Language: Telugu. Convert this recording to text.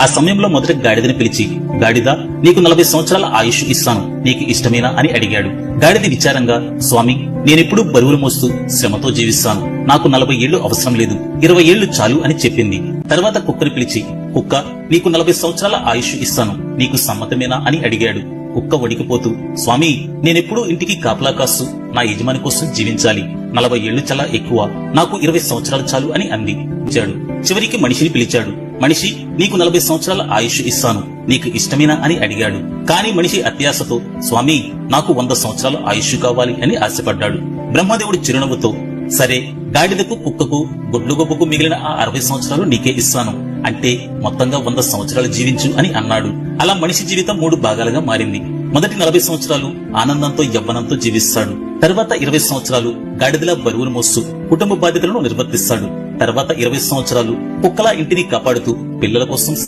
ఆ సమయంలో మొదట గాడిదని పిలిచి గాడిద నీకు నలభై సంవత్సరాల ఆయుష్ ఇస్తాను నీకు ఇష్టమేనా? అని అడిగాడు. గాడిద విచారంగా స్వామి నేనెప్పుడు బరువులు మోస్తూ శ్రమతో జీవిస్తాను. నాకు నలభై ఏళ్ళు అవసరం లేదు. ఇరవై ఏళ్ళు చాలు అని చెప్పింది. తర్వాత కుక్కని పిలిచి కుక్క నీకు నలభై సంవత్సరాల ఆయుష్ ఇస్తాను. నీకు సమ్మతమేనా? అని అడిగాడు. కుక్క వడికిపోతూ స్వామి నేనెప్పుడూ ఇంటికి కాపలా కాస్తూ నా యజమాని కోసం జీవించాలి. నలభై ఏళ్ళు చాలా ఎక్కువ. నాకు ఇరవై సంవత్సరాలు చాలు అని అంది. ఇచ్చాడు చివరికి మనిషిని పిలిచాడు. మనిషి నీకు నలభై సంవత్సరాల ఆయుష్ ఇస్తాను. నీకు ఇష్టమేనా? అని అడిగాడు. కాని మనిషి అత్యాశతో స్వామి నాకు వంద సంవత్సరాల ఆయుష్ కావాలి అని ఆశపడ్డాడు. బ్రహ్మదేవుడు చిరునవ్వుతో సరే గాడిదకు కుక్కకు గుడ్లు గొప్పకు మిగిలిన ఆ అరవై సంవత్సరాలు నీకే ఇస్తాను. అంటే మొత్తంగా వంద సంవత్సరాలు జీవించు అని అన్నాడు. అలా మనిషి జీవితం మూడు భాగాలుగా మారింది. మొదటి నలభై సంవత్సరాలు ఆనందంతో యవ్వనంతో జీవిస్తాడు. తర్వాత ఇరవై సంవత్సరాలు గాడిదలా బరువును మోస్తూ కుటుంబ బాధ్యతలను నిర్వర్తిస్తాడు. తర్వాత ఇరవై సంవత్సరాలు కుక్కలా ఇంటిని కాపాడుతూ పిల్లల కోసం